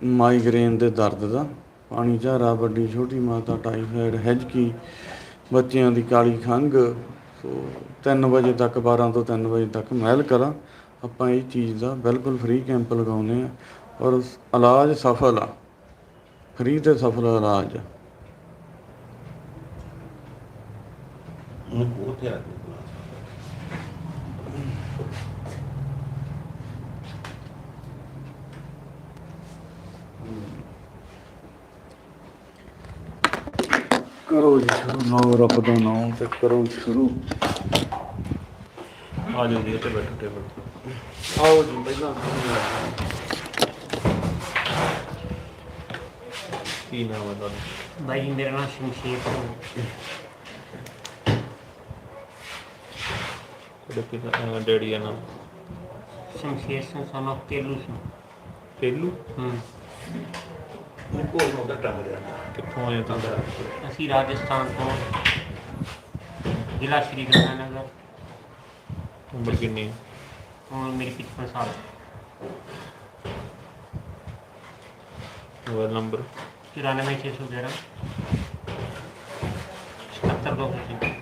Migraine ਦੇ ਦਰਦ ਦਾ, ਪਾਣੀ ਝਾਰਾ, ਵੱਡੀ ਛੋਟੀ ਮਾਤਾ, ਟਾਈਫਾਇਡ, ਹੈਜਕੀ, ਬੱਚਿਆਂ ਦੀ ਕਾਲੀ ਖੰਘ, ਸੋ 3 ਵਜੇ ਤੱਕ 12 ਤੋਂ 3 ਵਜੇ ਤੱਕ ਮਹਿਲ ਕਰਾਂ। ਆਪਾਂ ਇਹ ਚੀਜ਼ ਦਾ ਬਿਲਕੁਲ ਫ੍ਰੀ ਕੈਂਪ ਲਗਾਉਂਦੇ ਆ ਔਰ ਇਲਾਜ ਸਫਲ ਆ। ਫ੍ਰੀ ਤੇ ਸਫਲ ਇਲਾਜ ਉਹ ਤੇ ਆ ਗਿਆ ਕਰੋ ਜੀ ਸ਼ੁਰੂ। ਨਾਮ ਰੱਬ ਦਾ ਨਾਮ ਤੇ ਕਰੋ ਸ਼ੁਰੂ। ਆ ਜਾਓ ਜੀ ਇੱਥੇ ਬੈਠੋ ਟੇਬਲ ਤੇ ਆਓ ਜੀ ਪਹਿਲਾਂ ਕੀ ਨਾਮ ਹੈ ਤੁਹਾਡਾ? ਭਾਈ ਜੀ, ਮੇਰਾ ਨਾਮ ਸ਼ਮਸ਼ੀਰ ਸਿੰਘ ਹੈ। ਤੁਹਾਡੇ ਪਿਤਾ ਡੈਡੀ ਦਾ ਨਾਮ? ਸ਼ਮਸ਼ੀਰ ਸਿੰਘ of ਕੇਲੂ ਸਿੰਘ। ਤੇਲੂ? ਹੂੰ। ਕੋਲ ਨੂੰ ਡੱਟਾ ਮਰਿਆ ਕਿੱਥੋਂ ਆਏ ਤਾਂ? ਅਸੀਂ ਰਾਜਸਥਾਨ ਤੋਂ ਜ਼ਿਲ੍ਹਾ ਸ਼੍ਰੀ ਗੰਗਾਨਗਰ। ਉਮਰ ਕਿੰਨੀ ਹੈ? ਉਮਰ ਮੇਰੀ 55 ਸਾਲ। Mobile number? 94611 77200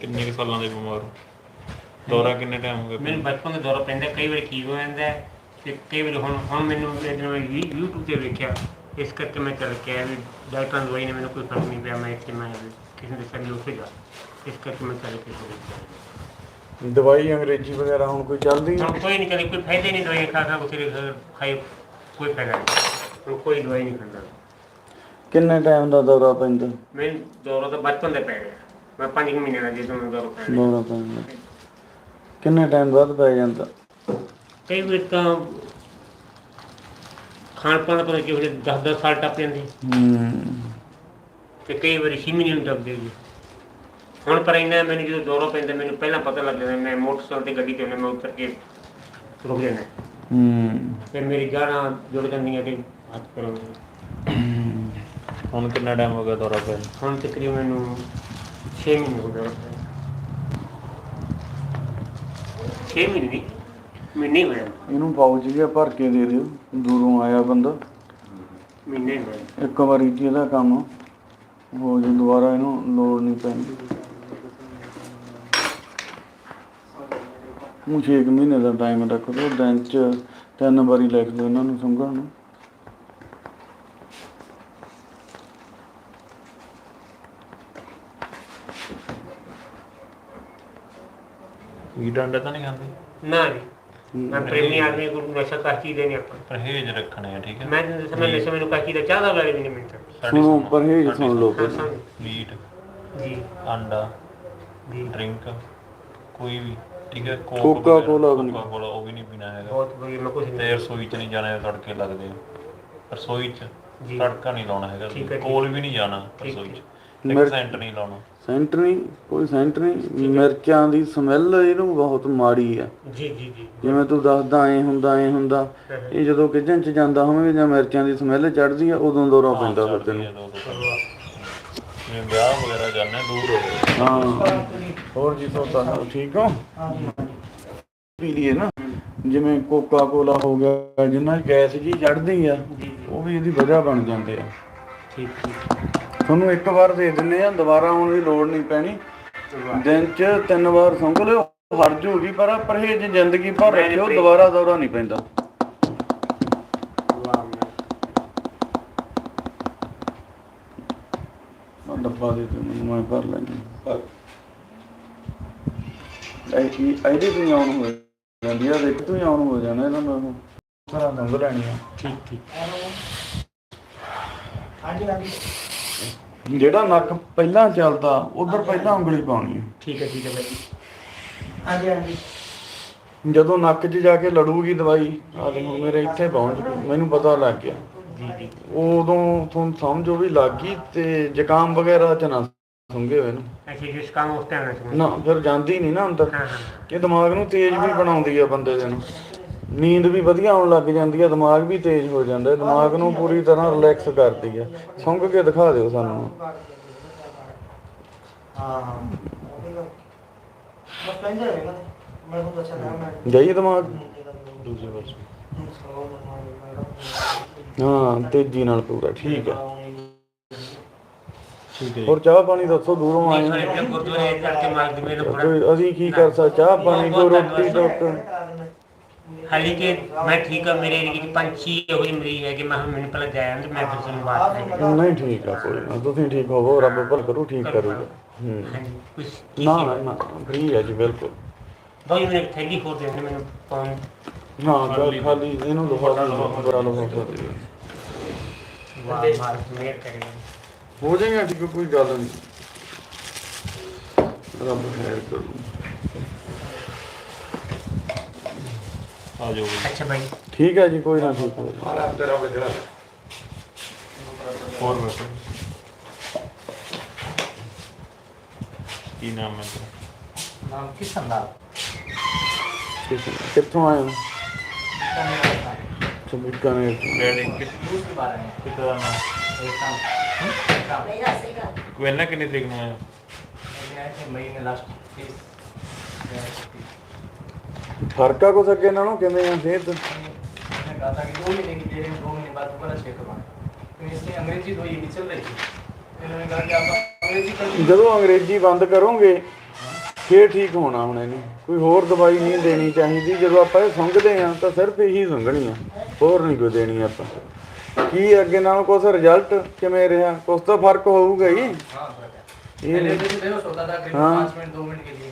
ਕਿੰਨੇ ਕੁ ਸਾਲਾਂ ਦੇ ਬਿਮਾਰ ਹੋ? ਦੌਰਾ ਕਿੰਨੇ ਟਾਈਮ ਹੋ ਗਿਆ ਮੈਨੂੰ ਬਚਪਨ ਦਾ ਦੌਰਾ ਪੈਂਦਾ ਕਈ ਵਾਰ ਠੀਕ ਹੋ ਜਾਂਦਾ ਹੈ। ਤੇ ਕਈ ਵਾਰ ਹੁਣ ਹੁਣ ਮੈਨੂੰ ਮੈਂ ਯੂ- YouTube ਤੇ ਵੇਖਿਆ। ਇਸ ਕਰਕੇ ਮੈਂ ਚੱਲ ਕੇ ਆਇਆ ਵੀ ਡਾਕਟਰਾਂ ਦੀ ਦਵਾਈ ਨੇ ਮੈਨੂੰ ਕੋਈ ਫ਼ਰਕ ਨਹੀਂ ਪਿਆ ਮੈਂ ਇੱਥੇ ਮੈਂ ਕਿਸੇ ਦੇ ਸਰੀਰ ਉੱਥੇ ਜਾ। ਇਸ ਕਰਕੇ ਮੈਂ ਚੱਲ ਕੇ ਚਲੇ ਦਵਾਈ ਅੰਗਰੇਜ਼ੀ ਵਗੈਰਾ ਹੁਣ ਕੋਈ ਚੱਲਦੀ ਹੁਣ ਕੋਈ ਨਹੀਂ ਕਰੇ ਕੋਈ ਫਾਇਦਾ ਨਹੀਂ ਦਵਾਈ ਖਾ ਖਾ ਸਿਰ ਖਾਈ ਕੋਈ ਫਾਇਦਾ ਨਹੀਂ। ਹੁਣ ਕੋਈ ਦਵਾਈ ਨਹੀਂ ਖਾਂਦਾ। ਕਿੰਨੇ ਟਾਈਮ ਦਾ ਦੌਰਾ ਪੈਂਦਾ? ਮੈਨੂੰ ਦੌਰਾ ਤਾਂ ਬਚਪਨ ਦੇ ਪੈ ਗਿਆ ਮੈਂ 5 ਮਹੀਨੇ ਦਾ ਜਦੋਂ ਦੌਰਾ ਪੈ ਗਿਆ ਦੌਰਾ ਪੈਂਦਾ। ਕਿੰਨੇ ਟਾਈਮ ਬਾਅਦ ਪੈ ਜਾਂਦਾ? ਕਈ ਵਾਰ ਤਾਂ ਖਾਣ ਪਾਣ ਦਾ ਪਤਾ ਕੀ ਹੋ ਜਾਂਦਾ 10 10 ਸਾਲ ਟੱਪ ਜਾਂਦੇ। ਹੂੰ ਤੇ ਕਈ ਵਾਰੀ 6 ਮਹੀਨੇ ਨੂੰ ਟੱਪਦੇ ਜੀ। ਹੁਣ ਪਰ ਇੰਨਾ ਮੈਨੂੰ ਜਦੋਂ ਦੌਰਾ ਪੈਂਦਾ ਮੈਨੂੰ ਪਹਿਲਾਂ ਪਤਾ ਲੱਗ ਜਾਂਦਾ ਮੈਂ ਮੋਟਰਸਾਈਕਲ ਤੇ ਗੱਡੀ ਤੇ ਹੁੰਦਾ, ਮੈਂ ਉਤਰ ਕੇ ਰੁਕ ਜਾਣਾ ਹੂੰ ਫਿਰ ਮੇਰੀ ਗਾਣਾ ਜੁੜ ਜਾਂਦੀਆਂ ਤੇ ਹੱਥ ਕਰਾਂਗੇ ਹੁਣ ਕਿੰਨਾ ਟਾਈਮ ਹੋ ਗਿਆ ਦੌਰਾ ਨੂੰ? ਹੁਣ ਤਕਰੀਬਨ ਮੈਨੂੰ 6 ਮਹੀਨੇ ਹੋ ਗਏ। 6 ਮਹੀਨੇ ਨਹੀਂ ਮਹੀਨੇ ਹੋਇਆ ਇਹਨੂੰ ਪਾਉਚ ਜਿਹਾ ਭਰ ਕੇ ਦੇ ਦਿਓ। ਦੂਰੋਂ ਆਇਆ ਬੰਦਾ। ਮਹੀਨੇ ਹੀ ਹੋਇਆ ਇੱਕ ਵਾਰੀ ਚ ਇਹਦਾ ਕੰਮ। ਹੋ ਜੇ ਦੁਬਾਰਾ ਇਹਨੂੰ ਲੋੜ ਨਹੀਂ ਪੈਂਦੀ। ਉਹ 6 ਮਹੀਨੇ ਦਾ ਟਾਈਮ ਰੱਖ। ਦਿਓ ਦਿਨ ਚ ਤਿੰਨ ਵਾਰੀ ਲਿਖ ਦਿਓ ਇਹਨਾਂ ਨੂੰ ਸੰਘਣ ਨੂੰ। ਵੀ ਡੰਡਾ ਤਾਂ ਨਹੀਂ ਖਾਂਦੇ? ਨਾ ਜੀ। ਮੈਂ ਪ੍ਰੇਮੀ ਆਦਮੀ ਨੂੰ ਨਸ਼ਾ ਕਾਚੀ ਦੇਣੀ ਆਪਾਂ। ਪਰਹੇਜ਼ ਰੱਖਣੇ ਆ ਠੀਕ ਹੈ। ਮੈਂ ਜਿੰਦੇ ਸਮੇਂ ਨਸ਼ਾ ਮੈਨੂੰ ਕਾਚੀ ਦਾ ਚਾਹ ਦਾ ਵਾਲੇ ਵੀ ਨਹੀਂ ਮਿਲਦਾ ਸਾਡੀ ਸੁਣੋ। ਪਰਹੇਜ ਸੁਣ। ਸਮਝ ਮੀਟ ਜੀ। ਅੰਡਾ ਜੀ। ਡਰਿੰਕ ਕੋਈ ਵੀ ਠੀਕ ਹੈ ਨਹੀਂ। ਕੋਕਾ ਕੋਲਾ ਉਹ ਵੀ ਨਹੀਂ ਪੀਣਾ ਹੈਗਾ। ਬਹੁਤ ਵਧੀਆ ਮੈਂ ਕੁਝ ਤੇ ਨਹੀਂ ਰਸੋਈ 'ਚ ਨਹੀਂ ਜਾਣਾ ਹੈ ਤੜਕੇ ਲੱਗਦੇ ਆ। ਰਸੋਈ 'ਚ। ਤੜਕਾ ਨਹੀਂ ਲਾਉਣਾ ਹੈਗਾ। ਕੋਲ ਵੀ ਨਹੀਂ ਜਾਣਾ ਰਸੋਈ 'ਚ। ਇੱਕ ਸੈਂਟ ਨਹੀਂ ਲਾਉਣਾ। ਸੈਂਟ ਨਹੀਂ ਕੋਈ ਸੈਂਟ ਨਹੀਂ। ਮਿਰਚਾਂ ਦੀ ਸਮੈਲ ਇਹਨੂੰ ਬਹੁਤ ਮਾੜੀ ਆ। ਜੀ ਜੀ ਜੀ। ਜਿਵੇਂ ਤੂੰ ਦੱਸਦਾ ਐ ਹੁੰਦਾ ਐ ਹੁੰਦਾ। ਇਹ ਜਦੋਂ ਕਿਚਨ ਚ ਜਾਂਦਾ ਹੋਵੇ ਜਾਂ ਮਿਰਚਾਂ ਦੀ ਸਮੈਲ ਚੜਦੀ ਆ ਉਦੋਂ ਦੌਰਾ ਪੈਂਦਾ ਫਿਰ ਤੈਨੂੰ। ਜਿਵੇਂ ਵਿਆਹ ਵਗੈਰਾ ਜਾਂਦੇ ਆ, ਦੂਰ ਹੋ ਹਾਂ। ਹੋਰ ਜੀ ਸੋਤਾ ਠੀਕ ਹੋ? ਪੀ ਲਈਏ ਨਾ। ਜਿਵੇਂ ਕੋਕਾ ਕੋਲਾ ਹੋ ਗਿਆ ਜਿੰਨਾ ਗੈਸ ਜੀ ਚੜਦੀ ਆ ਉਹ ਵੀ ਇਹਦੀ ਵਜ੍ਹਾ ਬਣ ਜਾਂਦੇ ਆ। ਠੀਕ ਠੀਕ। ਤੁਹਾਨੂੰ ਇੱਕ ਵਾਰ ਦੇ ਦਿੰਨੇ ਆ ਦੁਬਾਰਾ ਆਉਣ ਦੀ ਲੋੜ ਨਹੀਂ ਪੈਣੀ। ਦਿਨ 'ਚ ਤਿੰਨ ਵਾਰ ਸੁੰਘ ਲਿਓ ਹਟ ਜੂਗੀ ਪਰ ਪਰਹੇਜ ਜ਼ਿੰਦਗੀ ਭਰ ਰੱਖਿਓ ਦੁਬਾਰਾ ਦੌਰਾ ਨਹੀਂ ਪੈਂਦਾ। ਡੱਬਾ ਦੇ ਦੇ ਮੈਨੂੰ ਮੈਂ ਭਰ ਲੈਂਦੀ। ਇਹ ਕੀ ਇਹਦੇ ਤੋਂ ਹੀ ਆਉਣ ਹੋ ਜਾਂਦੀ ਆ ਦੇਖ ਤੂੰ ਹੀ ਆਉਣ ਹੋ ਜਾਣਾ ਇਹਨਾਂ ਨੂੰ ਸਾਰਾ ਦੰਗ ਲੈਣੀ ਆ। ਠੀਕ ਠੀਕ। ਜਿਹੜਾ ਨੱਕ ਪਹਿਲਾਂ ਚੱਲਦਾ ਉਧਰ ਪਹਿਲਾਂ ਉਂਗਲੀ ਪਾਉਣੀ ਹੈ ਠੀਕ ਹੈ ਠੀਕ ਹੈ ਭਾਈ ਜਦੋਂ ਨੱਕ 'ਚ ਜਾ ਕੇ ਲੜੂਗੀ ਦਵਾਈ ਆ ਦੇ ਹੁਣ ਮੇਰੇ ਇੱਥੇ ਪਹੁੰਚ ਗਈ। ਮੈਨੂੰ ਪਤਾ ਲੱਗ ਗਿਆ। ਜੀ ਜੀ। ਉਦੋਂ ਤੁਹਾਨੂੰ ਸਮਝੋ ਵੀ ਲੱਗ ਗਈ ਤੇ ਜ਼ੁਕਾਮ ਵਗੈਰਾ ਚ ਨਾ ਸੁੰਗੇ ਹੋਏ ਨੂੰ। ਅੱਛਾ ਜਿਸ ਕੰਮ ਉਸ ਟਾਈਮ ਨਾ ਫਿਰ ਜਾਂਦੀ ਨਹੀਂ ਨਾ ਅੰਦਰ। ਇਹ ਦਿਮਾਗ ਨੂੰ ਤੇਜ਼ ਵੀ ਬਣਾਉਂਦੀ ਆ ਬੰਦੇ ਦੇ ਨੂੰ। ਨੀਂਦ ਵੀ ਵਧੀਆ ਆਉਣ ਲੱਗ ਜਾਂਦੀ ਆ ਦਿਮਾਗ ਵੀ ਤੇਜ਼ ਹੋ ਜਾਂਦਾ ਹੈ। ਦਿਮਾਗ ਨੂੰ ਪੂਰੀ ਤਰ੍ਹਾਂ ਰਿਲੈਕਸ ਕਰਦੀ ਆ। ਸੁੰਘ ਕੇ ਦਿਖਾ ਦਿਓ ਸਾਨੂੰ। ਹਾਂ ਜਾਈਏ ਦਿਮਾਗ? ਨਹੀਂ ਦੂਜੇ ਪਾਸੇ ਹਾਂ ਤੇਜ਼ੀ ਨਾਲ ਪੂਰਾ ਠੀਕ ਹੈ। ਹੈ ਹੋਰ ਚਾਹ ਪਾਣੀ ਦੱਸੋ ਦੂਰੋਂ ਆਏ ਹੋ? ਅਸੀਂ ਕੀ ਕਰ ਸਕਦੇ? ਚਾਹ ਪਾਣੀ ਕੋਈ ਰੋਟੀ ਟੋਕ ਹਾਲੀ ਕਿ ਮੈਂ ਠੀਕ ਆ ਮੇਰੇ ਏਰੀਏ ਚ ਪੰਛੀ ਇਹੋ ਜਿਹੀ ਮਰੀ ਹੈ ਕਿ ਮੈਂ ਮੈਨੂੰ ਪਹਿਲਾਂ ਜਾਇਆ ਤੇ ਮੈਂ ਫਿਰ ਤੁਹਾਨੂੰ ਬਾਤ ਨਹੀਂ ਨਹੀਂ ਠੀਕ ਆ ਕੋਈ ਨਾ ਤੁਸੀਂ ਠੀਕ ਹੋਵੋ ਰੱਬ ਭਲ ਕਰੂ ਠੀਕ ਕਰੂਗਾ। ਹੂੰ। ਹਾਂਜੀ ਕੁਝ ਨਾ ਨਾ ਨਾ ਫ੍ਰੀ ਹੈ ਜੀ ਬਿਲਕੁਲ। ਬਹੁਤ ਮੈਨੂੰ ਥੈਲੀ ਹੋਰ ਦੇ ਮੈਨੂੰ ਪਾਉਣ। ਹਾਂ ਗੱਲ ਖਾਲੀ ਇਹਨੂੰ ਦਿਖਾ ਦਿਓ ਬਰਾ ਲੋ ਵਾਹ ਮਾਲਕ ਮੇਰ ਕਰੇ। ਹੋ ਜਾਏਗਾ ਠੀਕ ਕੋਈ ਗੱਲ ਨਹੀਂ। ਰੱਬ ਖੈਰ ਕਰੂ। ਆ ਜਾਓ ਜੀ ਅੱਛਾ ਭਾਈ ਠੀਕ ਹੈ ਜੀ ਕੋਈ ਨਾ ਠੀਕ ਹੋ ਮਾਰਾ ਤੇਰਾ ਵਜਰਾ ਹੋਰ ਬੈਠੋ ਕੀ ਨਾਮ ਹੈ ਤੇਰਾ ਨਾਮ ਕਿਸ਼ਨ ਦਾ ਠੀਕ ਹੈ। ਕਿੱਥੋਂ ਆਏ ਹੋ ਚਮੀਕਾ ਨੇ ਡੈਡੀ ਕਿ- दूसरी बार है ਕਿੱਥੇ ਦਾ ਨਾਮ एक काम काम ਕੋਈ ਇੰਨਾ ਕਿੰਨੀ ਤਰੀਕ ਨੂੰ ਆਇਆ मैंने आए थे मई में लास्ट तीस ਫਰਕ ਆ ਕੁਛ ਅੱਗੇ ਨਾਲੋਂ ਕਿਵੇਂ ਆ ਸਿਹਤ मैंने कहा था कि दो महीने की दे रहे हैं दो महीने बाद दोबारा चेक करवाना तो इसमें अंग्रेजी दवाई भी चल रही थी इन्होंने कहा कि आप अंग्रेजी कर लीजिए ਜਦੋਂ ਅੰਗਰੇਜ਼ੀ ਬੰਦ ਕਰੋਗੇ ਫੇਰ ਠੀਕ ਹੋਣਾ ਹੁਣ ਇਹਨੇ ਕੋਈ ਹੋਰ ਦਵਾਈ ਨਹੀਂ ਦੇਣੀ ਚਾਹੀਦੀ ਜਦੋਂ ਆਪਾਂ ਇਹ ਸੁੰਘਦੇ ਆ ਤਾਂ ਸਿਰਫ ਇਹੀ ਸੁੰਘਣੀ ਆ ਹੋਰ ਨਹੀਂ ਕੋਈ ਦੇਣੀ ਆਪਾਂ ਕੀ ਅੱਗੇ ਨਾਲੋਂ ਕੁਛ ਰਿਜ਼ਲਟ ਕਿਵੇਂ ਰਿਹਾ ਕੁਛ ਤਾਂ ਫਰਕ ਹੋਊਗਾ ਹੀ हाँ सर ये पहले नहीं- तो बेहोश होता था करीब हाँ। पाँच मिनट दो मिनट के लिए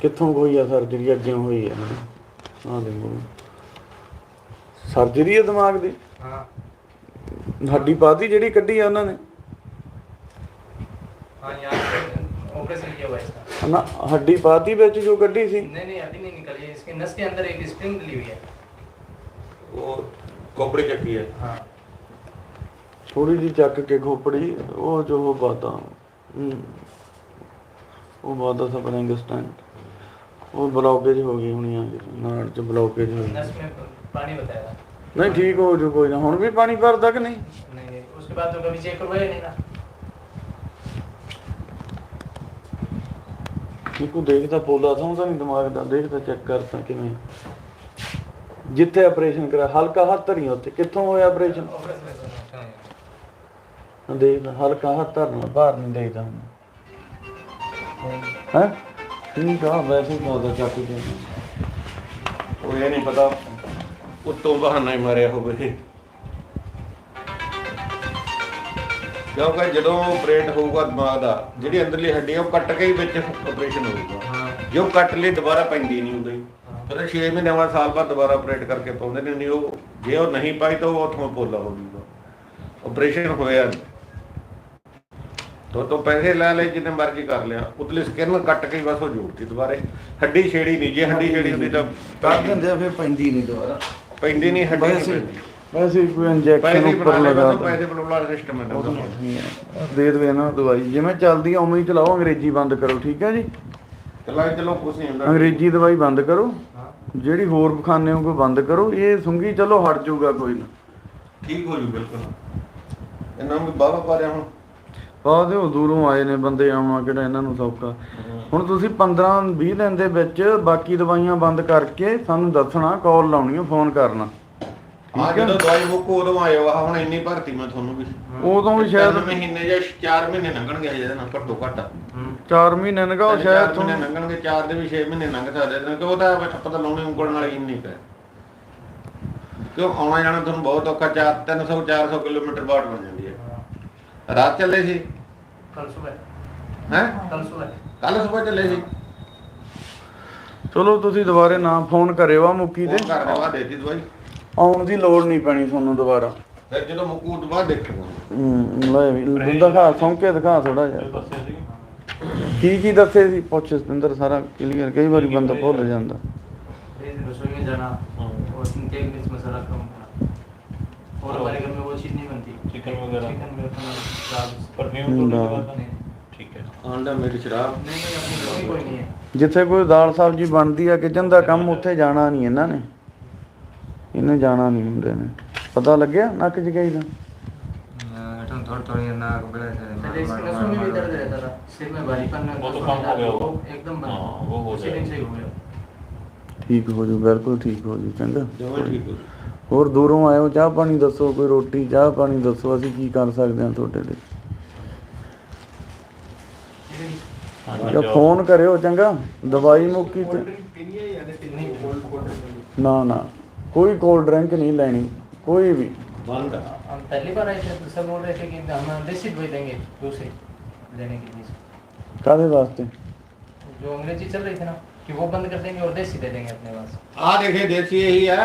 ਕਿੱਥੋਂ ਕੋਈ ਆ ਸਰਜਰੀ ਅੱਗੇ ਹੋਈ ਹੈ ਆ ਦੇਖੋ ਸਰਜਰੀ ਹੈ ਦਿਮਾਗ ਦੀ हाँ ਹੱਡੀ ਪਾਤੀ ਜਿਹੜੀ ਕੱਢੀ ਆ ਉਹਨਾਂ ਨੇ हाँ यहाँ ऑपरेशन किया हुआ है इसका ਨਾ ਹੱਡੀ ਪਾਤੀ ਵਿੱਚ ਜੋ ਕੱਢੀ ਸੀ नहीं नहीं अभी नहीं निकली है इसके नस के अंदर एक स्प्रिंग डली हुई है ਉਹ ਕੋਪੜੀ ਚੱਕੀ ਹੈ हाँ ਥੋੜੀ ਜਿਹੀ ਚੱਕ ਕੇ ਖੋਪੜੀ ਉਹ ਜੋ ਉਹ ਬਾਤਾਂ ਹਮ, ਉਹ ਬਾਤਾਂ ਸਪਰਿੰਗ ਸਟੈਂਡ ਉਹ ਬਲੌਕੇਜ ਹੋ ਗਈ ਹੋਣੀ ਆ ਨਾੜ ਚ ਬਲੌਕੇਜ ਹੋ ਗਈ नस में पानी बताया था ਨਹੀਂ ਠੀਕ ਹੋ ਜੂ ਕੋਈ ਨਾ ਹੁਣ ਵੀ ਪਾਣੀ ਭਰਦਾ ਕਿ ਨਹੀਂ नहीं नहीं उसके बाद तो कभी चेक करवाया नहीं ना ਨਿੱਕੂ ਦੇਖਦਾ ਪੋਲਾ ਸੌਂਦਾ ਨਹੀਂ ਦਿਮਾਗ ਦਾ ਦੇਖਦਾ ਚੈੱਕ ਕਰਦਾ ਕਿਵੇਂ ਜਿੱਥੇ ਆਪਰੇਸ਼ਨ ਕਰਾ ਹਲਕਾ ਹੱਥ ਧਰੀ ਉੱਥੇ ਕਿੱਥੋਂ ਹੋਇਆ ਆਪਰੇਸ਼ਨ ऑपरेशन हाँ ਦੇਖ ਹਲਕਾ ਹੱਥ ਧਰਨਾ ਬਾਹਰ ਨਹੀਂ ਦੇਖਦਾ ਹੁਣ ਹੈ ਠੀਕ ਆ ਵੈਸੇ ਪਾਉਂਦਾ ਚੱਕ ਕੇ। ਉਹ ਇਹ ਨਹੀਂ ਪਤਾ ਉੱਤੋਂ ਬਹਾਨਾ ਹੀ ਮਾਰਿਆ ਹੋਵੇ। ਕਿਉਂਕਿ ਜਦੋਂ ਆਪਰੇਟ ਹੋਊਗਾ ਦਿਮਾਗ ਦਾ ਜਿਹੜੀ ਅੰਦਰਲੀ ਹੱਡੀ ਉਹ ਕੱਟ ਕੇ ਹੀ ਵਿੱਚ ਆਪਰੇਸ਼ਨ ਹੋਊਗਾ। ਜੋ ਕੱਟ ਲਈ ਦੁਬਾਰਾ ਪੈਂਦੀ ਨਹੀਂ ਉਦੋਂ ਹੀ ਫਿਰ 6 ਮਹੀਨੇ ਬਾਅਦ ਸਾਲ ਬਾਅਦ ਦੁਬਾਰਾ ਆਪਰੇਟ ਕਰਕੇ ਪਾਉਂਦੇ ਨੇ ਨਹੀਂ ਉਹ ਜੇ ਉਹ ਨਹੀਂ ਪਾਈ ਤਾਂ ਉਹ ਉੱਥੋਂ ਪੋਲਾ ਹੋ ਜੂਗਾ ਆਪਰੇਸ਼ਨ ਹੋਇਆ ਤੋ ਤੋਂ ਪੈਸੇ ਲੈ ਲੈ ਜਿੰਨੇ ਮਰਜ਼ੀ ਕਰ ਲਿਆ। ਉਤਲੀ ਸਕਿਨ ਕੱਟ ਕੇ ਬਸ ਉਹ ਜੋੜਤੀ ਦੁਬਾਰੇ। ਹੱਡੀ ਛੇੜੀ ਨਹੀਂ ਜੇ ਹੱਡੀ ਛੇੜੀ ਹੁੰਦੀ ਤਾਂ ਕਰ ਦਿੰਦੇ ਆ ਫਿਰ ਪੈਂਦੀ ਨਹੀਂ ਦੁਬਾਰਾ। ਪੈਂਦੀ ਨਹੀਂ ਹੱਡੀ ਨਹੀਂ ਵੈਸੇ ਇੰਜੈਕਸ਼ਨ ਉੱਪਰ ਲਗਾ ਬਸ ਪੈਸੇ ਬਣਾਉਣ ਸਿਸਟਮ ਹੈ ਨਾ। ਦੇ ਦੇਵੇ ਨਾ ਦਵਾਈ। ਜਿਵੇਂ ਚੱਲਦੀ ਆ ਉਵੇਂ ਹੀ ਚਲਾਓ ਅੰਗਰੇਜ਼ੀ ਬੰਦ ਕਰੋ ਠੀਕ ਹੈ ਜੀ? ਚਲੋ ਚਲੋ ਕੁਛ ਨਹੀਂ ਹੁੰਦਾ। ਅੰਗਰੇਜ਼ੀ ਦਵਾਈ ਬੰਦ ਕਰੋ। ਜਿਹੜੀ ਹੋਰ ਖਾਣੇ ਕੋਈ ਬੰਦ ਕਰੋ। ਇਹ ਸੁੰਗੀ ਚਲੋ ਹਟ ਜਾਊਗਾ ਕੋਈ ਨਾ। ਠੀਕ ਹੋ ਜੂ ਬਿਲਕੁਲ। ਇਹਨਾਂ ਨੂੰ ਬਾਬਾ ਪਾਰਿਆ ਹੁਣ। ਬਾਅਦ ਉਹ ਦੂਰੋਂ ਆਏ ਨੇ ਬੰਦੇ ਆਉਣਾ ਕਿਹੜਾ ਇਹਨਾਂ ਨੂੰ ਸੌਖਾ। ਹੁਣ ਤੁਸੀਂ 15 20 ਦਿਨ ਦੇ ਵਿੱਚ ਬਾਕੀ ਦਵਾਈਆਂ ਬੰਦ ਕਰਕੇ ਸਾਨੂੰ ਦੱਸਣਾ ਕਾਲ ਲਾਉਣੀ ਫੋਨ ਕਰਨਾ। ਆ? ਹੈ ਜਦੋਂ ਦਵਾਈ ਮੁੱਕੂ ਉਦੋਂ ਆਇਓ ਆ ਹੁਣ ਇੰਨੀ ਭਰਤੀ ਮੈਂ ਤੁਹਾਨੂੰ ਵੀ ਉਦੋਂ ਵੀ ਸ਼ਾਇਦ ਤਿੰਨ ਮਹੀਨੇ ਜਾਂ 4 ਮਹੀਨੇ ਲੰਘਣਗੇ ਇਹਦੇ ਨਾਲ ਘੱਟੋ ਘੱਟ। 4 ਮਹੀਨੇ ਨਗਾਓ ਤਿੰਨ ਸ਼ਾਇਦ ਚਾਰ ਮਹੀਨੇ ਤੁਹਾਨੂੰ ਲੰਘਣਗੇ 4 ਦੇ ਵੀ 6 ਮਹੀਨੇ ਲੰਘ ਸਕਦੇ ਨੇ ਕਿ ਉਹ ਤਾਂ ਪਤਾ ਲਾਉਣੇ ਉਂਗਲ ਨਾਲ ਹੀ ਨਹੀਂ ਪੈ ਕਿਉਂ ਆਉਣਾ ਜਾਣਾ ਤੁਹਾਨੂੰ ਬਹੁਤ ਔਖਾ 4 300 400 ਕਿਲੋਮੀਟਰ ਬਾਅਦ ਬਣ ਜਾਂਦੀ ਹੈ ਰਾਤ ਚੱਲੇ ਸੀ कल सुबह ਹੈ कल सुबह ਕੱਲ ਸਵੇਰ ਚੱਲੇ ਸੀ ਚਲੋ ਤੁਸੀਂ ਦੁਬਾਰੇ ਨਾ ਫੋਨ ਕਰਿਓ ਆ ਮੁੱਕੀ ਤੇ ਫੋਨ ਕਰ ਦਵਾ ਦੇਤੀ ਦਵਾਈ ਆਉਣ ਦੀ ਲੋੜ ਨਹੀਂ ਪੈਣੀ ਤੁਹਾਨੂੰ ਦੁਬਾਰਾ ਫਿਰ ਜਦੋਂ ਮੁੱਕੂ ਤੋਂ ਬਾਅਦ ਦੇਖਾਂਗੇ ਹੂੰ ਲੈ ਵੀ ਦਿਖਾ ਸੌਂਕੇ ਦਿਖਾ ਥੋੜਾ ਜਿਹਾ ਦੱਸਿਆ ਸੀ ਕੀ ਕੀ ਦੱਸੇ ਸੀ ਪੁੱਛ ਸਤਿੰਦਰ ਸਾਰਾ ਕਲੀਅਰ ਕਈ ਵਾਰੀ ਬੰਦਾ ਭੁੱਲ ਜਾਂਦਾ रसोई में जाना ਹਾਂ और उसमें तेल मिर्च मसाला कम था और हमारे घर में वो चीज़ नहीं बनती चिकन वगैरह? चिकन वगैरह दाल परफ्यूम तो ना। नहीं लगा नहीं ठीक है ਆਂਡਾ ਮੇਰੀ ਸ਼ਰਾਬ नहीं नहीं अपने घर में कोई नहीं है ਜਿੱਥੇ ਕੋਈ ਦਾਲ ਸਬਜ਼ੀ ਬਣਦੀ ਆ ਕਿਚਨ ਦਾ ਕੰਮ ਉੱਥੇ ਜਾਣਾ ਨਹੀਂ ਇਹਨਾਂ ਨੇ ਇਹਨੇ ਜਾਣਾ ਨਹੀਂ ਹੁੰਦੇ ਨੇ ਪਤਾ ਲੱਗਿਆ ਨੱਕ ਚ ਗਈ ਦਾ थोड़ी थोड़ी नाक बड़े पहले इसके नसों में भी दर्द रहता था सिर में भारीपन वो तो नसों कम में हो गया दर्द, होगा। वो एकदम बंद हाँ, वो हो उसी दिन जाएगा। से ही हो गया ਠੀਕ ਹੋ ਜੂ ਬਿਲਕੁਲ ਠੀਕ ਹੋ ਜੂ ਚੰਗਾ ਜਮਾਂ ਠੀਕ ਹੋ ਹੋਰ ਦੂਰੋਂ ਆਇਓ ਚਾਹ ਪਾਣੀ ਦੱਸੋ ਕੋਈ ਰੋਟੀ ਚਾਹ ਪਾਣੀ ਦੱਸੋ ਅਸੀਂ ਕੀ ਕਰ ਸਕਦੇ ਹਾਂ ਤੁਹਾਡੇ ਲਈ हाँ ਜਾਂ जी, ਫੋਨ ਕਰਿਓ ਚੰਗਾ ਦਵਾਈ ਮੁੱਕੀ ਤੇ ਨਾ ਨਾ ਕੋਈ ਕੋਲਡ ਡਰਿੰਕ ਨਹੀਂ ਲੈਣੀ ਕੋਈ ਵੀ ਬੰਦ ਆ हम पहली बार आए थे तो सब बोल रहे थे कि हम देसी दवाई देंगे दूसरी लेने के लिए ਕਾਦੇ ਵਾਸਤੇ जो अंग्रेजी चल रही थी ना कि वो बंद कर देंगे और देसी दे देंगे अपने पास ਆ ਦੇਖੇ ਦੇਸੀ ਇਹੀ ਆ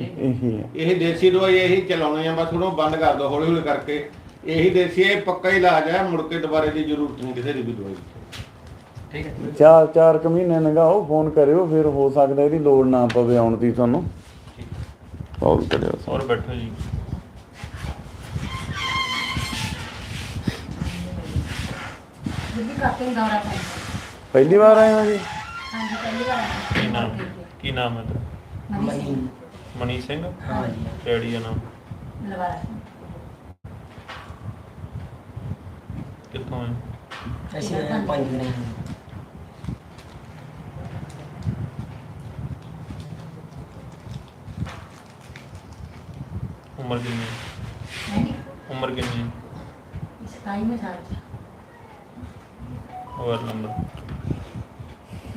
ये ਇਹੀ ਹੈ ਇਹ ਦੇਸੀ ਦਵਾਈ ਇਹੀ ਚਲਾਉਣੀ ਆ ਬਸ ਉਹਨੂੰ ਬੰਦ ਕਰ ਦੋ ਹੌਲੀ ਹੌਲੀ ਕਰਕੇ ਇਹੀ ਦੇਸੀ ਇਹ ਪੱਕਾ ਇਲਾਜ ਹੈ ਮੁੜ ਕੇ ਦੁਬਾਰੇ ਦੀ ਜ਼ਰੂਰਤ ਨਹੀਂ ਕਿਸੇ ਦੀ ਵੀ ਦਵਾਈ ਦੀ। ठीक है ਚਾਰ ਚਾਰ ਕੁ ਮਹੀਨੇ ਲੰਘਾਓ ਫੋਨ ਕਰਿਓ ਫਿਰ ਹੋ ਸਕਦਾ ਇਹਦੀ ਲੋੜ ਨਾ ਪਵੇ ਆਉਣ ਦੀ ਤੁਹਾਨੂੰ ਕਾਲ ਕਰਿਓ और बैठो जी ਦਿੱਲੀ ਕਾਤੇ ਨੂੰ ਦੌਰਾ ਪੈਂਦਾ ਪਹਿਲੀ ਵਾਰ ਆਏ ਹੋ ਜੀ ਹਾਂਜੀ ਪਹਿਲੀ ਵਾਰ ਆਏ की नाम की नाम है तेरा ਮਨੀ मनी सिंह ਹਾਂ ਜੀ डैडी का नाम ਲਵਾਰਾ कितों है ਅਸੀਂ ਪੰਜ ਦਿਨ उम्र कितनी है? ਹੈ ਜੀ उम्र कितनी है? ਇਸ ਟਾਈਮ में ਸਾਲ मोबाइल नंबर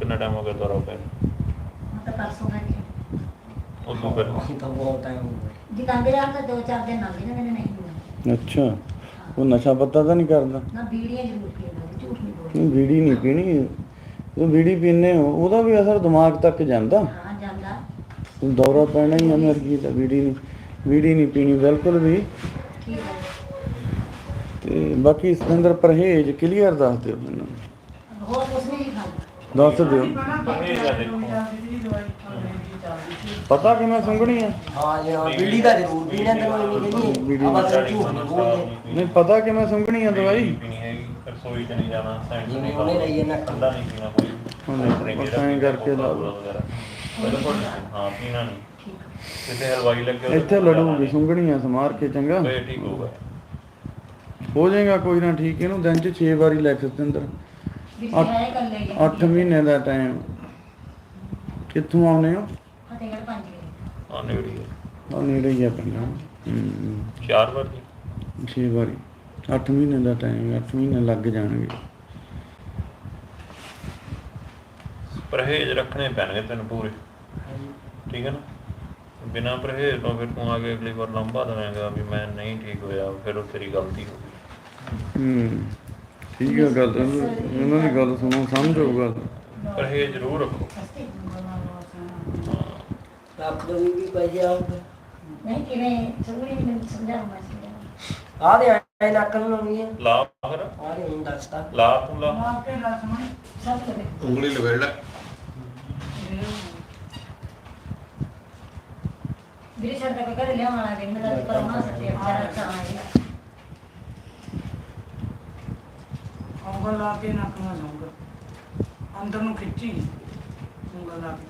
ਕਿੰਨਾ ਟਾਈਮ ਹੋ ਗਿਆ ਦੁਆਰਾ ਹੋ ਗਿਆ ਤਾਂ ਪਰਸੋਂ ਹੈ ਉਦੋਂ ਫਿਰ। ਅਸੀਂ ਤਾਂ ਬਹੁਤ ਟਾਈਮ ਹੋ ਗਿਆ। ਜੀ ਕੰਦੇ ਰਾਤ ਦਾ ਦੋ ਚਾਰ ਦਿਨ ਲੰਘ ਗਏ ਨੇ ਮੈਨੂੰ ਨਹੀਂ ਹੋਇਆ ਅੱਛਾ। ਉਹ ਨਸ਼ਾ ਪੱਤਾ ਤਾਂ ਨਹੀਂ ਕਰਦਾ? ਨਾ ਬੀੜੀਆਂ ਜ਼ਰੂਰ ਪੀਂਦਾ ਸੀ, ਝੂਠ ਨਹੀਂ ਬੋਲਦਾ। ਨਹੀਂ ਬੀੜੀ ਨਹੀਂ ਪੀਣੀ। ਉਹ ਬੀੜੀ ਪੀਨੇ ਹੋ ਉਹਦਾ ਵੀ ਅਸਰ ਦਿਮਾਗ ਤੱਕ ਜਾਂਦਾ? ਹਾਂ ਜਾਂਦਾ। ਦੌਰਾ ਪੈਣਾ ਹੀ ਅਮਰਗੀ ਦਾ ਬੀੜੀ ਨਹੀਂ ਬੀੜੀ ਨਹੀਂ ਪੀਣੀ ਬਿਲਕੁਲ ਵੀ। ਠੀਕ ਹੈ। ਤੇ ਬਾਕੀ ਸਿੰਦਰ ਪਰਹੇਜ ਕਲੀਅਰ ਦੱਸ ਦਿਓ ਮੈਨੂੰ। ਦੱਸ ਦਿਓ। ਪਤਾ ਕਿਵੇਂ ਸੁੰਘਣੀ ਆ? ਹਾਂ ਜੀ ਹਾਂ ਬਿੱਲੀ ਦਾ ਜ਼ਰੂਰ ਵੀ ਨਾ ਤੈਨੂੰ ਇਹ ਨਹੀਂ ਆਪਾਂ ਸਿਰ ਝੂਠ ਨਹੀਂ ਬੋਲਦੇ ਨਹੀਂ ਪਤਾ ਕਿਵੇਂ ਸੁੰਘਣੀ ਆ ਦਵਾਈ? ਨਹੀਂ ਕਰਕੇ ਲਾ ਬਿਲਕੁਲ ਹਾਂ ਪੀਣਾ ਨਹੀਂ। ਕਿਤੇ ਹਲਵਾਈ ਲੱਗੇ ਇੱਥੇ ਲੜੂਗੀ ਕੇ ਚੰਗਾ। ਹੋ ਜਾਏਗਾ ਕੋਈ ਨਾ ਠੀਕ ਇਹਨੂੰ ਦਿਨ ਚ 6 ਵਾਰੀ ਲੈਕਸ ਦਿੰਦਰ ਵਿਚਾਰੇ ਮਹੀਨੇ ਦਾ ਟਾਈਮ ਕਿੱਥੋਂ ਆਉਨੇ ਹੋ? ਪਰਹੇਜ਼ ਰੱਖਣੇ ਪੈਣਗੇ ਤੈਨੂੰ ਪੂਰੇ। ਠੀਕ ਹੈ ਨਾ? ਬਿਨਾਂ ਪਰਹੇਜ਼ ਤੋਂ ਫਿਰ ਤੂੰ ਆ ਕੇ ਅਗਲੀ ਵਾਰ ਲੰਬਾ ਦਵੇਂਗਾ ਵੀ ਮੈਂ ਨਹੀਂ ਠੀਕ ਹੋਇਆ ਫਿਰ ਉਹ ਤੇਰੀ ਗਲਤੀ ਹੋ ਗਈ। ਹੂੰ। ਠੀਕ ਹੈ ਗੱਲ ਇਹਨਾਂ ਦੀ ਗੱਲ ਸੁਣੋ ਸਮਝੋ ਗੱਲ। ਪਰਹੇਜ਼ ਜ਼ਰੂਰ ਰੱਖੋ। ਰੱਬ ਨੂੰ ਵੀ ਬਜਿਆ ਨਹੀਂ ਕਿਵੇਂ? ਜ਼ਰੂਰੀ ਮੈਨੂੰ ਸਮਝਾਉਣਾ ਸੀ ਆ ਦੇ ਆਈ ਨੱਕ ਨੂੰ ਲਾਉਣੀ ਹੈ ਲਾ ਫਿਰ। ਆ ਦੇ ਹੁਣ ਦੱਸਦਾ ਲਾ ਤੂੰ ਲਾ। ਲਾ ਕੇ ਲਾ ਸਮਝ ਸਭ ਕਰੇ ਉਂਗਲੀ ਲਵੇੜ ਲੈ। ਵੀਰੇ ਸਾਡਾ ਕੋਈ ਘਰੇ ਲਿਆਉਣ ਵਾਲਾ ਨਹੀਂ ਮੇਰਾ ਪਰਮਾਤਮਾ ਸੱਚੇ ਮਾਰਾ ਤਾਂ ਆਇਆ। ਉਂਗਲ ਲਾ ਕੇ ਨੱਕ ਨਾਲ ਲਾਉਂਗਾ ਅੰਦਰ ਨੂੰ ਖਿੱਚੀ ਉਂਗਲ ਲਾ ਕੇ।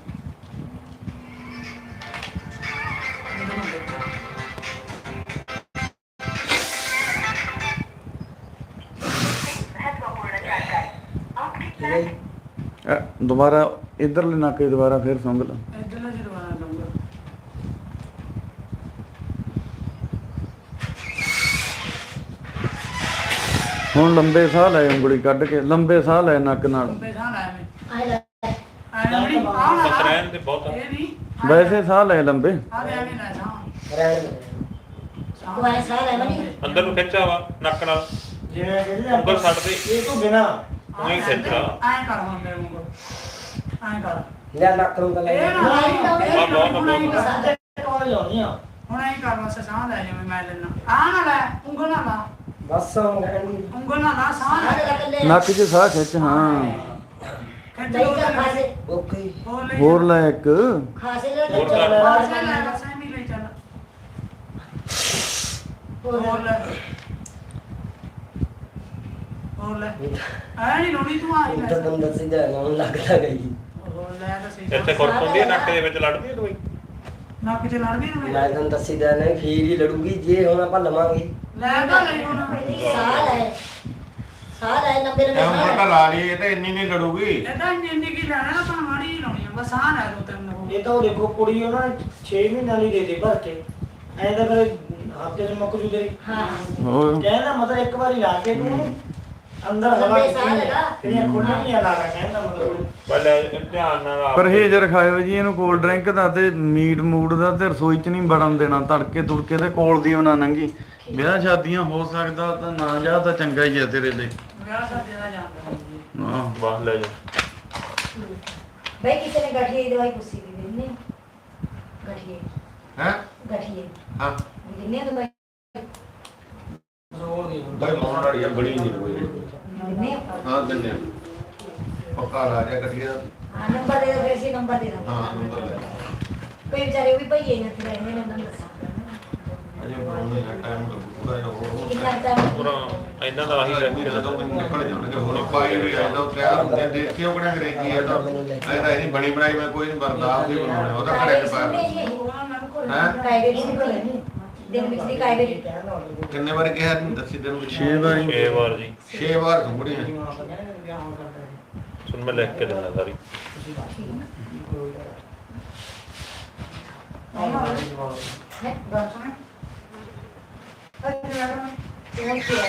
ਅੰਦਰ ਨੂੰ ਖਿੱਚ। ਦੁਬਾਰਾ ਇਧਰਲੇ ਨਾਕੇ ਦੁਬਾਰਾ ਫਿਰ ਸੁੰਘ ਲਾ ਇੱਧਰਲਾ ਜਰਵਾਣਾ ਲਾਉਂਗਾ ਹੁਣ ਲੰਬੇ ਸਾਹ ਲੈ ਉਂਗਲੀ ਕੱਢ ਕੇ ਲੰਬੇ ਸਾਹ ਲੈ ਨੱਕ ਨਾਲ। ਸਤਰੈਣ ਸਾਹ ਲੈ ਲੰਬੇ। ਅੰਦਰ ਨੂੰ ਸਾਹ ਲੈ ਜਿਵੇਂ ਮੈਂ ਲੈਣਾ ਆਹ ਨਾ ਲੈ ਉਂਗਲ ਬਸ ਉਂਗਲ ਨਾ ਸਾਹ ਨੱਕ 'ਚ ਸਾਹ ਖਿੱਚ ਹਾਂ। ਓਕੇ। ਹੋਰ ਲੈ ਇੱਕ। ਖਾਸੇ ਲੈ ਹੋਰ ਚੱਲ। ਕਰ। ਹੋਰ ਲੈ ਬਸ ਐਵੇਂ ਹੀ ਲੈ ਚੱਲ। ਹੋਰ ਹੋਰ ਲੈ। ਹੋਰ ਲੈ। ਐ ਨਹੀਂ ਲੋਣੀ ਤੂੰ ਆ ਹੀ ਲੈ। ਤਾਂ ਤੁਹਾਨੂੰ ਦੱਸੀ ਜਾ ਨਾ ਲੱਗਦਾ ਗਈ। ਹੋਰ ਲੈ ਤਾਂ ਸਹੀ। ਇੱਥੇ ਹੈ ਨੱਕ ਦੇ ਵਿੱਚ ਲੜਦੀ ਹੈ ਦਵਾਈ ਨੱਕ ਚ ਲੜ ਵੀ ਨਾ ਮੈਂ ਤੁਹਾਨੂੰ ਦੱਸੀ ਨਹੀਂ ਖੀਰ ਹੀ ਲੜੂਗੀ ਜੇ ਹੁਣ ਆਪਾਂ ਲਵਾਂਗੇ। ਲੈ ਤਾਂ ਲਈ ਹੁਣ ਸਾਹ ਲੈ ਸਾਹ ਲੈ ਐਂ ਸਾਹ ਹੁਣ ਤਾਂ ਲੈ ਲਾ ਲਈ ਇਹ ਤਾਂ ਇੰਨੀ ਨਹੀਂ ਲੜੂਗੀ। ਇਹ ਤਾਂ ਇੰਨੀ ਕੀ ਲੈਣਾ ਨਾ ਤਾਂ ਮਾੜੀ ਹੀ ਲਾਉਣੀ ਆ ਬਸ ਆ ਲੈ ਦੋ ਤਿੰਨ ਇਹ ਤਾਂ ਉਹ ਦੇਖੋ ਕੁੜੀ ਉਹਨਾਂ 6 ਮਹੀਨਿਆਂ ਲਈ ਦੇ ਦੇ ਭਰ ਕੇ। ਐਂ ਤਾਂ ਫਿਰ ਹਫ਼ਤੇ ਚ ਮੁੱਕ ਜੂ ਤੇਰੀ ਹਾਂ। ਹੋਰ। ਕਹਿੰਦਾ ਮਤਲਬ ਇੱਕ ਵਾਰੀ ਲਾ ਕੇ ਤੂੰ। ਅੰਦਰ ਹਵਾ ਲੰਬੇ ਸਾਹ ਲਗਾ। ਤੇਰੀਆਂ ਖੁੱਲਣੀਆਂ ਲਾ ਲਾ ਕਹਿੰਦਾ ਮਤਲਬ ਪਹਿਲੇ ਧਿਆਨ ਨਾਲ ਆਪ- ਪਰਹੇਜ ਰਖਾਇਓ ਜੀ ਇਹਨੂੰ ਕੋਲਡ ਡਰਿੰਕ ਦਾ ਤੇ ਮੀਟ ਮੂਡ ਦਾ ਤੇ ਰਸੋਈ 'ਚ ਨਹੀਂ ਵੜਨ ਦੇਣਾ ਤੜਕੇ ਤੁੜਕੇ ਤੇ ਕੋਲ ਦੀ ਉਹਨਾਂ ਨੰਗੀ। ਵਿਆਹ ਸ਼ਾਦੀਆਂ ਹੋ ਸਕਦਾ ਤਾਂ ਨਾ ਜਾ ਤਾਂ ਚੰਗਾ ਹੀ ਹੈ ਤੇਰੇ ਲਈ। ਵਿਆਹ ਸਾਡੇ ਦਾ ਜਾਂਦਾ ਹਾਂ ਬਾਹਰ ਲੈ ਜਾ। ਬਈ ਕਿਸੇ ਨੇ ਗਠੀਏ ਦੀ ਦਵਾਈ ਪੁੱਛੀ ਦੀ ਦਿੰਨੇ ਗਠੀਏ। ਹੈ? ਗਠੀਏ। ਹਾਂ। ਦਿੰਨੇ ਦਵਾਈ? ਜ਼ੋਰ ਦੀ ਬਾਈ ਮੌਨ ਵਾਲੀ ਆ ਬੜੀ ਨਹੀਂ ਕੋਈ ਦਿੰਨੇ ਹਾਂ ਦਿੰਨੇ ਪੱਕਾ ਲਾ ਜਾ ਕੱਢਿਆ ਹਾਂ ਨੰਬਰ ਦੇ ਦੋ ਫਿਰ ਸੀ ਨੰਬਰ ਦੇ ਦੋ ਹਾਂ ਨੰਬਰ ਲੈ ਕੋਈ ਵਿਚਾਰੇ ਉਹ ਵੀ ਭਈਏ ਨੇ ਤੇ ਰਹਿੰਦੇ ਨੇ ਉਹਨਾਂ ਨੂੰ ਦੱਸਾਂ। ਅਜੇ ਬਣਾਉਣੇ ਦਾ ਟਾਈਮ ਲੱਗੂਗਾ ਇਹ ਹੋਰ ਕਿੰਨਾ ਟਾਈਮ ਪੂਰਾ ਇਹਨਾਂ ਦਾ ਆਹੀ ਰਹਿ ਜਦੋਂ ਮੈਨੂੰ ਨਿਕਲ ਜਾਣਗੇ ਹੁਣ ਪਾਈ ਵੀ ਆ ਤਾਂ ਤਿਆਰ ਹੁੰਦੇ ਦੇਖ ਕੇ ਉਹ ਕਿਹੜਾ ਅੰਗਰੇਜ਼ੀ ਹੈ ਤਾਂ ਇਹ ਤਾਂ ਇਹਦੀ ਬਣੀ ਬਣਾਈ ਮੈਂ ਕੋਈ ਨਹੀਂ ਬਰਦਾਸ਼ਤ ਹੀ ਬਣਾਉਣਾ ਉਹਦਾ ਘਰੇ ਚ ਪਾਇਆ ਹੈ ਕਾਇਦੇ ਦੀ ਕੋਲ। ਦਿਨ ਵਿੱਚ ਦੀ ਕਾਇਦੇ ਦੀ ਕਿੰਨੇ ਵਾਰ ਕਿਹਾ ਤੈਨੂੰ ਦੱਸੀ ਤੈਨੂੰ 6 ਵਾਰੀ। 6 ਵਾਰ ਜੀ। 6 ਵਾਰ ਸੁਣੀ ਹੈ ਸੁਣ ਮੈਂ ਲਿਖ ਕੇ ਦਿੰਦਾ ਸਾਰੀ। ਹੈ ਹੈ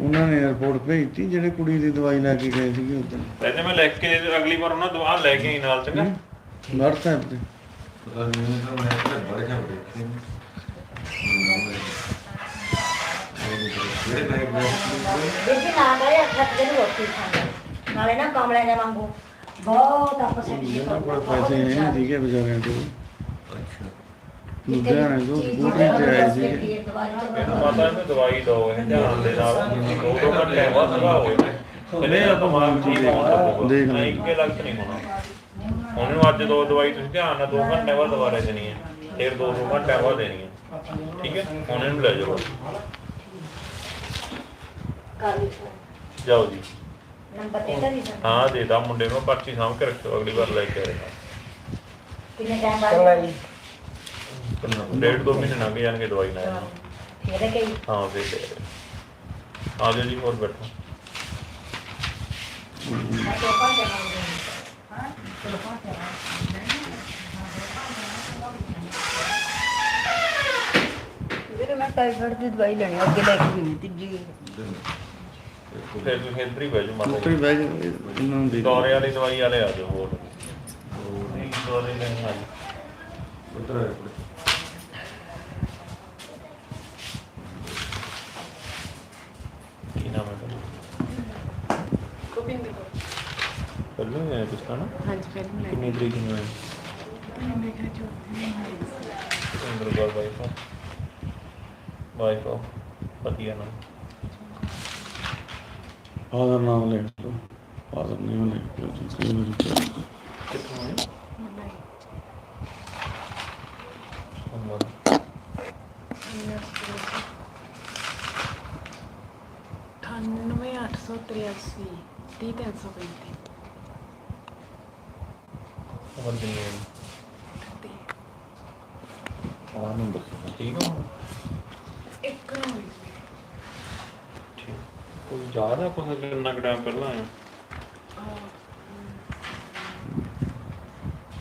ਉਹਨਾਂ ਨੇ ਰਿਪੋਰਟ ਭੇਜਤੀ ਜਿਹੜੇ ਕੁੜੀ ਦੀ ਦਵਾਈ ਲੈ ਕੇ ਗਏ ਸੀਗੇ ਉਦੋਂ ਪਹਿਲੇ ਮੈਂ ਲਿਖ ਕੇ ਅਗਲੀ ਵਾਰ ਉਹਨਾਂ ਦਵਾ ਲੈ ਕੇ ਆਈ ਨਾਲ ਚੰਗਾ। WhatsApp ਤੇ। ਦੇਖੇ ਨਾ ਕਰੇ ਅੱਠ ਦਿਨ ਰੋਟੀ ਖਾਂਦਾ ਨਾਲੇ ਨਾ ਕਮਲੇ ਦੇ ਵਾਂਗੂ ਬਹੁਤ ਆਪਸ ਵਿੱਚ ਇਹਨਾਂ ਕੋਲ ਪੈਸੇ ਨਹੀਂ ਸੀਗੇ ਵਿਚਾਰਿਆਂ ਕੋਲ। ਅੱਛਾ। ਲੁਧਿਆਣੇ ਤੋਂ ਸਕੂਟਰੀ ਤੇ ਆਏ ਸੀਗੇ। ਇਹਨੂੰ ਮਾਤਾ ਇਹਨੂੰ ਦਵਾਈ ਦੋ ਇਹ ਧਿਆਨ ਦੇ ਨਾਲ। ਦੋ ਦੋ ਘੰਟੇ ਬਾਅਦ ਦਵਾ ਹੋਏ ਇਹਨੇ ਆਪਾਂ ਮਾਰ ਜੀ ਦੇਖ ਦੇਖ ਲੈ। ਲੈ ਇੱਕੇ ਲੱਖ ਨਹੀਂ ਹੋਣਾ। ਇਹਨੂੰ ਅੱਜ ਦੋ ਦਵਾਈ ਤੁਸੀਂ ਧਿਆਨ ਨਾਲ ਦੋ ਘੰਟੇ ਬਾਅਦ ਦੁਬਾਰਾ ਦੇਣੀ ਹੈ। ਫਿਰ ਦੋ ਦੋ ਘੰਟੇ ਬਾਅਦ ਦੇਣੀ ਹੈ। ਠੀਕ ਹੈ? ਹੁਣ ਇਹਨੂੰ ਲੈ ਜਾਓ। ਜਾਓ ਜੀ। ਨੰਬਰ ਦੇ ਤਾਂ ਨਹੀਂ ਸਕਦਾ ਹਾਂ ਦੇ ਦਾ ਮੁੰਡੇ ਨੂੰ ਪਰਚੀ ਸਾਂਭ ਕੇ ਅਗਲੀ ਵਾਰ ਲੈ ਕੇ ਆਏਗਾ ਕਿੰਨੇ ਟਾਈਮ ਬਾਅਦ? ਡੇਢ ਦੋ ਮਹੀਨੇ ਲੰਘ ਜਾਣਗੇ ਦਵਾਈ ਨਾਲ ਫਿਰ ਕਈ ਹਾਂ ਫਿਰ ਦੇ ਆ ਜਾਓ ਜੀ ਹੋਰ ਬੈਠੋ। ਮੈਂ ਹਾਂ ਪੰਜ ਵੀਰੇ ਮੈਂ ਟਾਈਫਾਇਡ ਦੀ ਦਵਾਈ ਲੈਣੀ ਆ, ਅੱਗੇ ਲੈ ਕੇ ਗਈ ਤੀਜੀ। ਫਿਰ ਤੁਸੀਂ ਇੱਧਰ ਹੀ ਬਹਿ ਜਾਓ ਮਾਤਾ ਸਕੂਟਰੀ ਜੀ ਬਹਿ ਜਾਓ ਇਹਨਾਂ ਨੂੰ ਦੇ ਦਿਓ। ਦੌਰੇ ਵਾਲੀ ਦਵਾਈ ਵਾਲੇ ਆ ਜਾਓ ਹੋਰ। ਨਹੀਂ ਦੌਰੇ ਨਹੀਂ ਆ ਉਧਰ ਆ ਕੀ ਨਾਮ ਹੈ ਤੁਹਾਡਾ ਗੋਬਿੰਦ ਪਹਿਲਾਂ ਹੀ ਆਇਆ ਪਿਛਲਾ ਨਾ ਹਾਂਜੀ ਲੈ ਨੂੰ ਆਇਆ ਸਿੰਦਰ ਗੌਰ ਵਾਈਫ ਵਾਈਫ ਵਧੀਆ ਨਾਮ ਫਾਦਰ ਨਾਮ ਲਿਖ ਲਓ ਫਾਦਰ ਨੇਮ ਲਿਖ ਲਓ ਜੀ ਕਈ ਵਾਰੀ ਕਿਹਾ। ਕਿੱਥੋਂ ਆਇਆ ਅਮਰ ਅਠਾਨਵੇਂ ਅੱਠ ਸੌ ਤਰਿਆਸੀ ਤੀਹ ਤਿੰਨ ਸੌ ਪੈਂਤੀ ਅਮਰ ਕਿੰਨੀ ਹੈ ਆ ਨੰਬਰ ਠੀਕ ਆ ਇੱਕ ਨੂੰ ਹੋਈ ਸੀ। ਠੀਕ ਕੋਈ ਜ਼ਿਆਦਾ ਕੁਝ ਕਿੰਨਾ ਕੁ ਟਾਈਮ ਪਹਿਲਾਂ ਆਇਆ ਆਹ,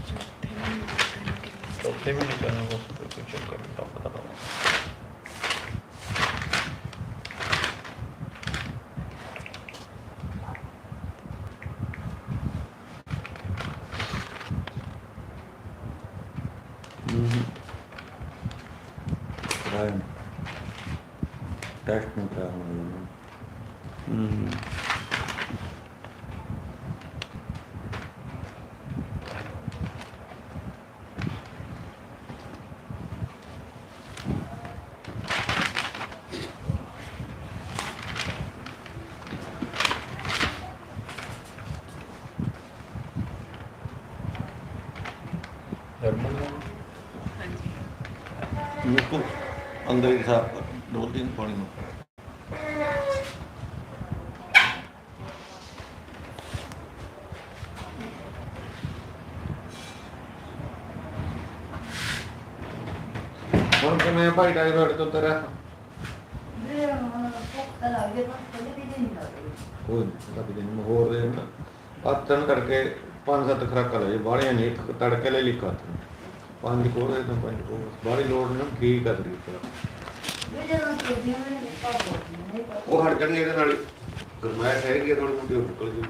ਚੌਥੇ ਮਹੀਨੇ ਦਾ time ਕਿੰਨਾ? ਚੌਥੇ ਵੀ ਨਹੀਂ ਕਰਨਾ ਕੁਝ ਕੋਈ ਚੱਕਰ ਨਹੀਂ ਤਾਂ ਪਤਾ ਲੱਗਾ ਹੂੰ ਕਰਾਇਆ ਟੈਸਟ ਨੂੰ ਕਰਾਇਆ ਹੋਣਾ ਹੂੰ ਹਰਮਨ ਮੁੱਕੂ ਅੰਦਰ ਹੀ ਸਾਫ਼ ਕਰ ਦੋ ਤਿੰਨ ਪਾਣੀ ਨੂੰ ਹੁਣ ਕਿਵੇਂ ਭਾਈ ਡਾਈਵਰਟ ਤੋਂ ਤੇਰਾ ਨਹੀਂ ਕੋਈ ਨਹੀਂ ਰੱਬ ਦੇ ਨੂੰ ਹੋਰ ਦੇ ਨਾ ਆਤਨ ਕਰਕੇ ਪੰਜ ਸੱਤ ਖਰਾਕਾਂ ਲੈ ਜੇ ਬਾਹਲੀਆਂ ਨਹੀਂ ਇੱਕ ਤੜਕੇ ਲੈ ਲਿਖਾ ਪੰਜ ਕੋਲ ਤਾਂ ਪੰਜ ਕੋਲ ਬਾਹਲੀ ਲੋੜ ਨਾ ਠੀਕ ਆ ਤਰੀਕਾ ਵੀ ਜਦੋਂ ਤੁਰਦੀਆਂ ਨੇ ਪਾਪ ਨਹੀਂ ਉਹ ਹਟ ਜਾਣਗੇ ਇਹਦੇ ਨਾਲ ਗਰਮੈਸ਼ ਹੈਗੀ ਆ ਥੋੜੀ ਮੋਟੀ ਉਹ ਨਿਕਲ ਜੂ